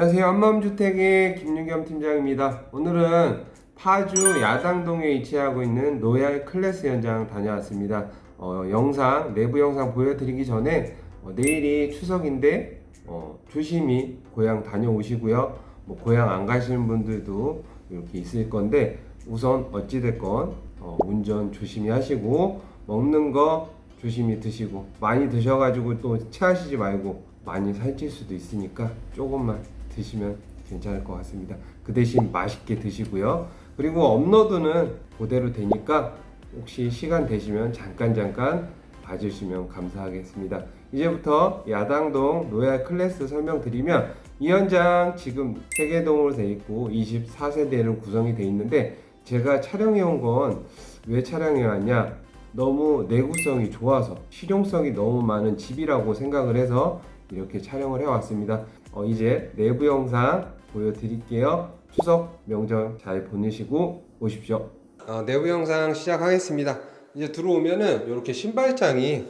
안녕하세요. 한마음주택의 김윤겸 팀장입니다. 오늘은 파주 야당동에 위치하고 있는 로얄 클래스 현장 다녀왔습니다. 어, 영상, 내부 영상 보여드리기 전에 어, 내일이 추석인데 어, 조심히 고향 다녀오시고요. 뭐 고향 안 가시는 분들도 이렇게 있을 건데 우선 어찌됐건 어, 운전 조심히 하시고 먹는 거 조심히 드시고 많이 드셔가지고 또 체하시지 말고 많이 살찔 수도 있으니까 조금만 드시면 괜찮을 것 같습니다. 그 대신 맛있게 드시고요. 그리고 업로드는 그대로 되니까 혹시 시간 되시면 잠깐 잠깐 봐주시면 감사하겠습니다. 이제부터 야당동 로얄 클래스 설명드리면 이 현장 지금 세개동으로 돼 있고 24세대로 구성이 돼 있는데 제가 촬영해 온 건 왜 촬영해 왔냐? 너무 내구성이 좋아서 실용성이 너무 많은 집이라고 생각을 해서 이렇게 촬영을 해 왔습니다. 어, 이제 내부 영상 보여드릴게요. 추석 명절 잘 보내시고 오십시오. 어, 내부 영상 시작하겠습니다. 이제 들어오면은 이렇게 신발장이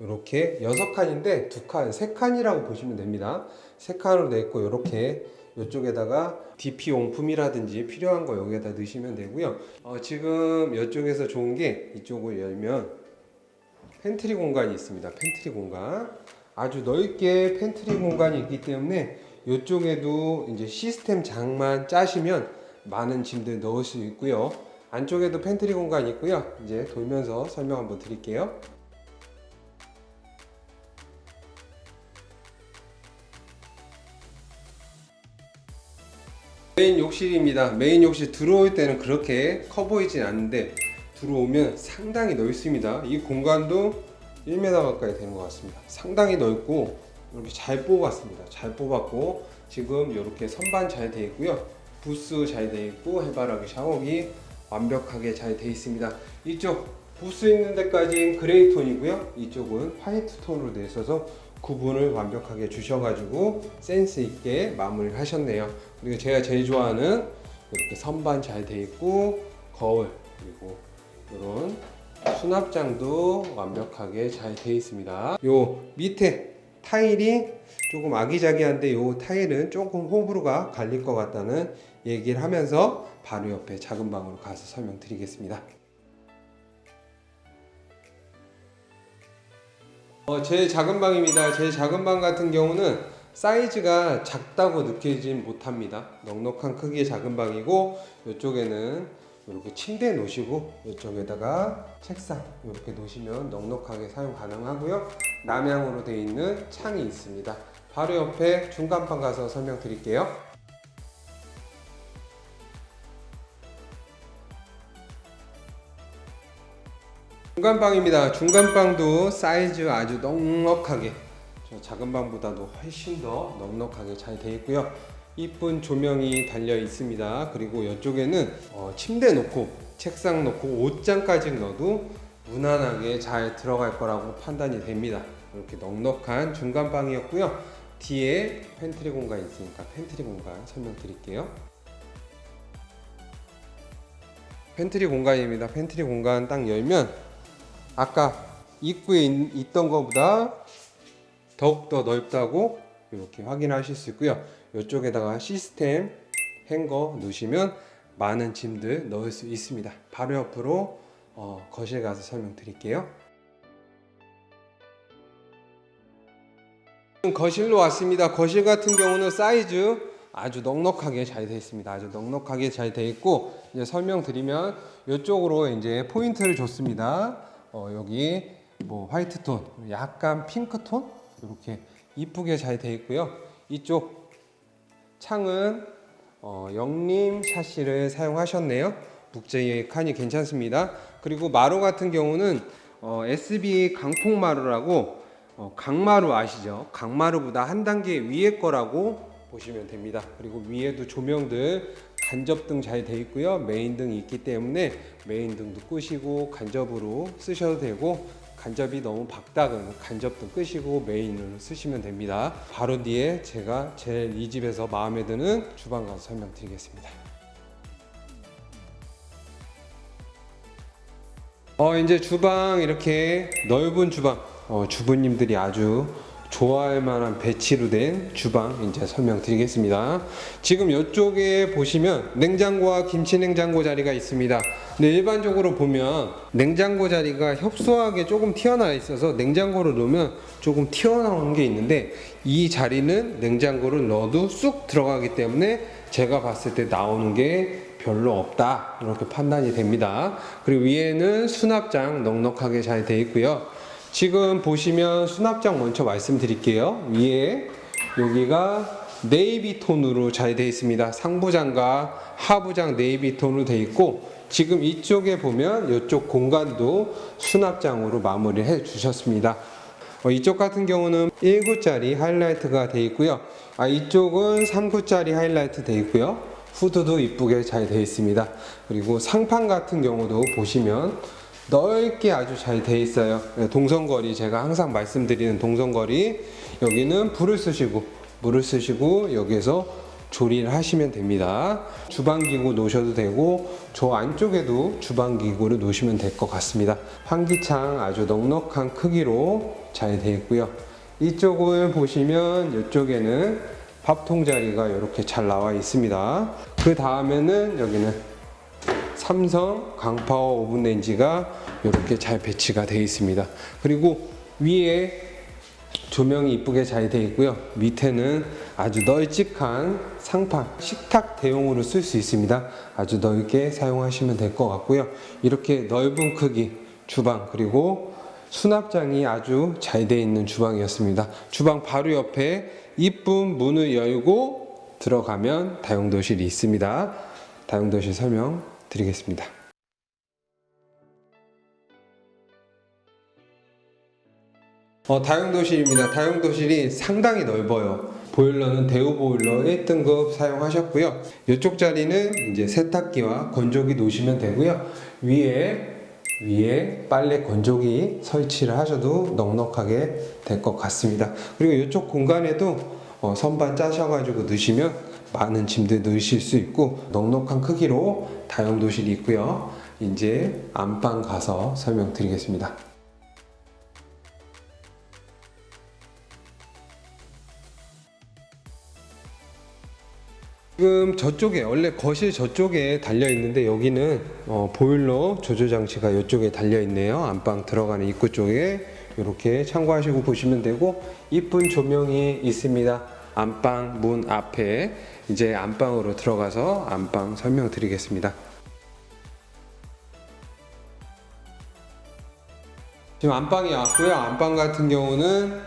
이렇게 여섯 칸인데 두 칸, 세 칸이라고 보시면 됩니다. 세 칸으로 돼 있고 이렇게 이쪽에다가 DP 용품이라든지 필요한 거 여기에다 넣으시면 되고요. 어, 지금 이쪽에서 좋은 게 이쪽을 열면 팬트리 공간이 있습니다. 팬트리 공간. 아주 넓게 팬트리 공간이 있기 때문에 이쪽에도 이제 시스템 장만 짜시면 많은 짐들 넣을 수 있고요. 안쪽에도 팬트리 공간이 있고요. 이제 돌면서 설명 한번 드릴게요. 메인 욕실입니다. 메인 욕실 들어올 때는 그렇게 커 보이진 않는데 들어오면 상당히 넓습니다. 이 공간도 1m 가까이 되는 것 같습니다. 상당히 넓고 이렇게 잘 뽑았습니다. 잘 뽑았고 지금 이렇게 선반 잘 되어 있고요. 부스 잘 되어 있고 해바라기 샤워기 완벽하게 잘 되어 있습니다. 이쪽 부스 있는 데까지 그레이 톤이고요. 이쪽은 화이트 톤으로 되어 있어서 구분을 완벽하게 주셔가지고 센스 있게 마무리를 하셨네요. 그리고 제가 제일 좋아하는 이렇게 선반 잘 되어 있고 거울 그리고 이런 수납장도 완벽하게 잘 되어 있습니다. 요 밑에 타일이 조금 아기자기한데 요 타일은 조금 호불호가 갈릴 것 같다는 얘기를 하면서 바로 옆에 작은 방으로 가서 설명드리겠습니다. 어, 제 작은 방입니다. 제 작은 방 같은 경우는 사이즈가 작다고 느끼진 못합니다. 넉넉한 크기의 작은 방이고 이쪽에는 이렇게 침대 놓으시고 이쪽에다가 책상 이렇게 놓으시면 넉넉하게 사용 가능하고요. 남향으로 되어 있는 창이 있습니다. 바로 옆에 중간방 가서 설명드릴게요. 중간방입니다. 중간방도 사이즈 아주 넉넉하게 저 작은 방보다도 훨씬 더 넉넉하게 잘 되어 있고요. 이쁜 조명이 달려 있습니다. 그리고 이쪽에는 어, 침대 놓고 책상 놓고 옷장까지 넣어도 무난하게 잘 들어갈 거라고 판단이 됩니다. 이렇게 넉넉한 중간방이었고요. 뒤에 팬트리 공간이 있으니까 팬트리 공간 설명드릴게요. 팬트리 공간입니다. 팬트리 공간 딱 열면 아까 입구에 있, 있던 것보다 더욱더 넓다고 이렇게 확인하실 수 있고요. 이쪽에다가 시스템 행거 넣으시면 많은 짐들 넣을 수 있습니다. 바로 옆으로 어, 거실 가서 설명드릴게요. 거실로 왔습니다. 거실 같은 경우는 사이즈 아주 넉넉하게 잘 되어 있습니다. 아주 넉넉하게 잘 되어 있고 이제 설명드리면 이쪽으로 이제 포인트를 줬습니다. 어, 여기 뭐 화이트 톤, 약간 핑크 톤 이렇게 이쁘게 잘 되어 있고요. 이쪽 창은 어, 영림 샤시를 사용하셨네요. 북제의 칸이 괜찮습니다. 그리고 마루 같은 경우는 어, SB 강폭 마루라고 어, 강마루 아시죠? 강마루보다 한 단계 위에 거라고 보시면 됩니다. 그리고 위에도 조명들 간접등 잘 돼 있고요. 메인 등이 있기 때문에 메인 등도 끄시고 간접으로 쓰셔도 되고 간접이 너무 박다은 간접등 끄시고 메인으로 쓰시면 됩니다. 바로 뒤에 제가 제일 이 집에서 마음에 드는 주방 가서 설명드리겠습니다. 어 이제 주방 이렇게 넓은 주방 어, 주부님들이 아주 좋아할 만한 배치로 된 주방 이제 설명드리겠습니다. 지금 이쪽에 보시면 냉장고와 김치 냉장고 자리가 있습니다. 근데 일반적으로 보면 냉장고 자리가 협소하게 조금 튀어나와 있어서 냉장고를 넣으면 조금 튀어나오는 게 있는데 이 자리는 냉장고를 넣어도 쑥 들어가기 때문에 제가 봤을 때 나오는 게 별로 없다 이렇게 판단이 됩니다. 그리고 위에는 수납장 넉넉하게 잘 되어 있고요. 지금 보시면 수납장 먼저 말씀드릴게요. 위에 여기가 네이비 톤으로 잘 되어 있습니다. 상부장과 하부장 네이비 톤으로 되어 있고 지금 이쪽에 보면 이쪽 공간도 수납장으로 마무리해 주셨습니다. 어, 이쪽 같은 경우는 1구짜리 하이라이트가 되어 있고요. 아, 이쪽은 3구짜리 하이라이트 되어 있고요. 후드도 이쁘게 잘 되어 있습니다. 그리고 상판 같은 경우도 보시면 넓게 아주 잘 되어 있어요. 네, 동선거리 제가 항상 말씀드리는 동선거리 여기는 불을 쓰시고 물을 쓰시고 여기에서 조리를 하시면 됩니다. 주방기구 놓으셔도 되고 저 안쪽에도 주방기구를 놓으시면 될 것 같습니다. 환기창 아주 넉넉한 크기로 잘 되어 있고요. 이쪽을 보시면 이쪽에는 밥통 자리가 이렇게 잘 나와 있습니다. 그 다음에는 여기는 삼성 강파워 오븐 레인지가 이렇게 잘 배치가 되어 있습니다. 그리고 위에 조명이 이쁘게 잘 되어 있고요. 밑에는 아주 널찍한 상판, 식탁 대용으로 쓸 수 있습니다. 아주 넓게 사용하시면 될 것 같고요. 이렇게 넓은 크기 주방 그리고 수납장이 아주 잘 되어 있는 주방이었습니다. 주방 바로 옆에 이쁜 문을 열고 들어가면 다용도실이 있습니다. 다용도실 설명 드리겠습니다. 어, 다용도실입니다. 다용도실이 상당히 넓어요. 보일러는 대우 보일러 1등급 사용하셨고요. 이쪽 자리는 이제 세탁기와 건조기 놓으시면 되고요. 위에 위에 빨래 건조기 설치를 하셔도 넉넉하게 될 것 같습니다. 그리고 이쪽 공간에도 어, 선반 짜셔가지고 넣으시면 많은 짐들 넣으실 수 있고 넉넉한 크기로 다용도실이 있고요. 이제 안방 가서 설명드리겠습니다. 지금 저쪽에 원래 거실 저쪽에 달려 있는데 여기는 어, 보일러 조조 장치가 이쪽에 달려 있네요. 안방 들어가는 입구 쪽에 이렇게 참고하시고 보시면 되고 이쁜 조명이 있습니다. 안방 문 앞에 이제 안방으로 들어가서 안방 설명드리겠습니다. 지금 안방이 왔고요. 안방 같은 경우는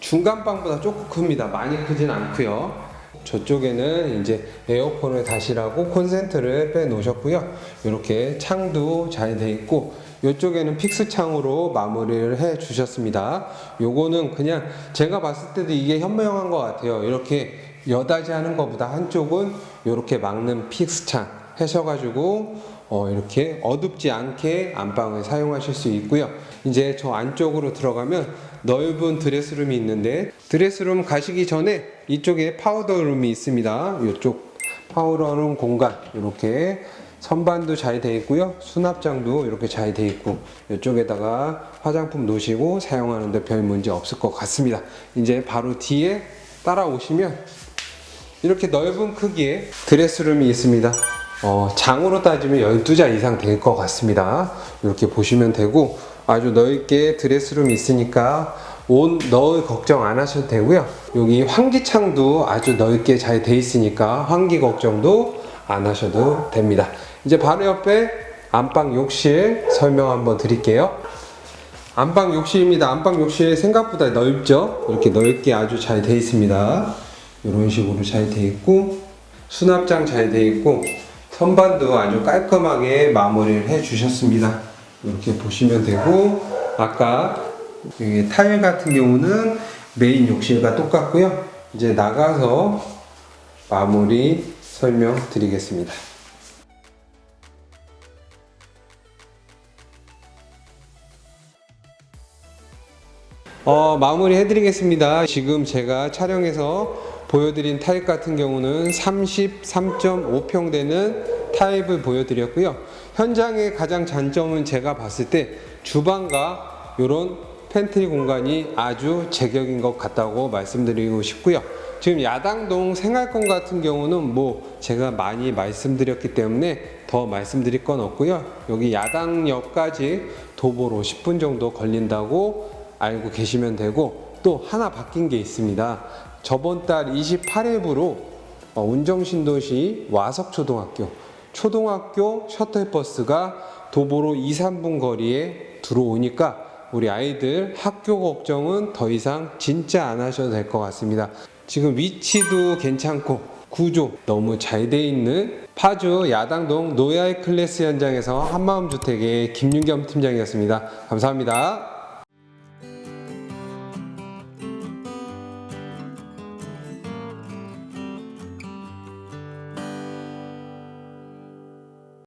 중간방보다 조금 큽니다. 많이 크진 않고요. 저쪽에는 이제 에어컨을 다시라고 콘센트를 빼 놓으셨고요. 이렇게 창도 잘 돼 있고 이쪽에는 픽스 창으로 마무리를 해 주셨습니다. 요거는 그냥 제가 봤을 때도 이게 현명한 것 같아요. 이렇게 여다지 하는 것보다 한쪽은 이렇게 막는 픽스 창 하셔가지고 어, 이렇게 어둡지 않게 안방을 사용하실 수 있고요. 이제 저 안쪽으로 들어가면 넓은 드레스룸이 있는데 드레스룸 가시기 전에 이쪽에 파우더룸이 있습니다. 이쪽 파우더룸 공간 이렇게 선반도 잘 되어 있고요. 수납장도 이렇게 잘 되어 있고 이쪽에다가 화장품 놓으시고 사용하는데 별 문제 없을 것 같습니다. 이제 바로 뒤에 따라오시면 이렇게 넓은 크기의 드레스룸이 있습니다. 어, 장으로 따지면 12자 이상 될 것 같습니다. 이렇게 보시면 되고 아주 넓게 드레스룸이 있으니까 옷 넣을 걱정 안 하셔도 되고요. 여기 환기창도 아주 넓게 잘 돼 있으니까 환기 걱정도 안 하셔도 됩니다. 이제 바로 옆에 안방 욕실 설명 한번 드릴게요. 안방 욕실입니다. 안방 욕실 생각보다 넓죠? 이렇게 넓게 아주 잘 돼 있습니다. 이런 식으로 잘 돼 있고 수납장 잘 돼 있고 선반도 아주 깔끔하게 마무리를 해 주셨습니다. 이렇게 보시면 되고 아까 타일 같은 경우는 메인 욕실과 똑같고요. 이제 나가서 마무리 설명 드리겠습니다. 어, 마무리 해드리겠습니다. 지금 제가 촬영해서 보여드린 타입 같은 경우는 33.5평 되는 타입을 보여드렸고요. 현장의 가장 장점은 제가 봤을 때 주방과 이런 팬트리 공간이 아주 제격인 것 같다고 말씀드리고 싶고요. 지금 야당동 생활권 같은 경우는 뭐 제가 많이 말씀드렸기 때문에 더 말씀드릴 건 없고요. 여기 야당역까지 도보로 10분 정도 걸린다고 알고 계시면 되고 또 하나 바뀐 게 있습니다. 저번 달 28일부로 어, 운정신도시 와석초등학교 초등학교 셔틀버스가 도보로 2, 3분 거리에 들어오니까 우리 아이들 학교 걱정은 더 이상 진짜 안 하셔도 될 것 같습니다. 지금 위치도 괜찮고 구조 너무 잘 돼 있는 파주 야당동 노야의 클래스 현장에서 한마음주택의 김윤겸 팀장이었습니다. 감사합니다.